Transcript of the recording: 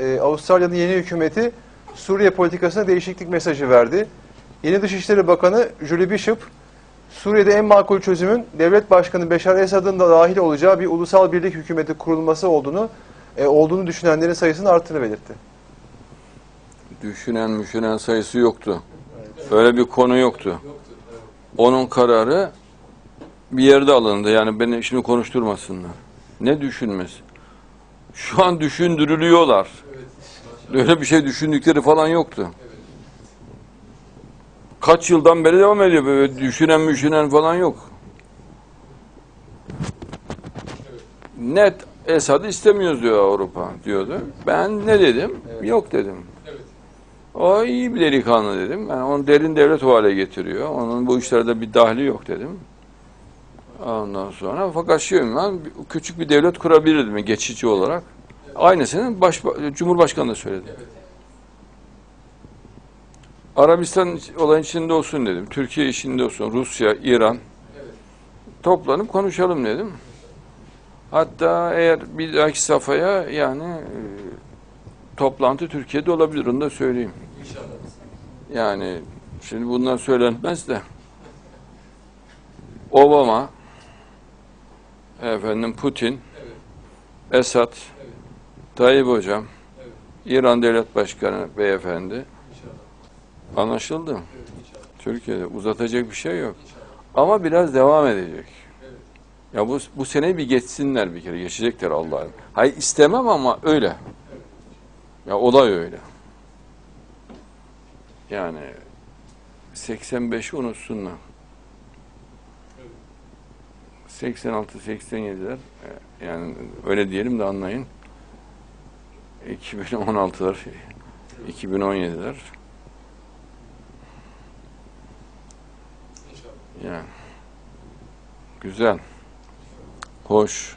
e, Avustralya'nın yeni hükümeti Suriye politikasına değişiklik mesajı verdi. Yeni Dışişleri Bakanı Julie Bishop, Suriye'de en makul çözümün devlet başkanı Beşar Esad'ın da dahil olacağı bir ulusal birlik hükümeti kurulması olduğunu e, olduğunu düşünenlerin sayısının arttığını belirtti. Düşünen müşünen sayısı yoktu. Öyle bir konu yoktu. Onun kararı bir yerde alındı. Yani beni şimdi konuşturmasınlar. Ne düşünmesi? Şu an düşündürülüyorlar. Öyle bir şey düşündükleri falan yoktu. Kaç yıldan beri devam ediyor böyle düşünen müşünen falan yok. Net Esad'ı istemiyoruz diyor Avrupa diyordu. Ben ne dedim? Yok dedim. O iyi bir delikanlı dedim. Yani onu derin devlet o hale getiriyor. Onun bu işlerde bir dahli yok dedim. Ondan sonra fakat ben küçük bir devlet kurabilirdim geçici olarak. Aynısını baş, Cumhurbaşkanı da söyledi. Arabistan olayın içinde olsun dedim. Türkiye içinde olsun. Rusya, İran. Toplanıp konuşalım dedim. Hatta eğer bir dahaki safhaya yani e, toplantı Türkiye'de olabilir. Onu da söyleyeyim. Yani şimdi bunlar söylenmez de Obama efendim Putin Esad Tayyip Hocam İran Devlet Başkanı beyefendi anlaşıldı. Türkiye'de uzatacak bir şey yok. Ama biraz devam edecek. Ya bu, bu sene bir geçsinler bir kere. Geçecekler Allah'ım. Hayır istemem ama öyle. Ya olay öyle. Yani 85'i unutsunlar. 86 87'ler e, yani öyle diyelim de anlayın. 2016'lar 2017'ler yani. Güzel. Hoş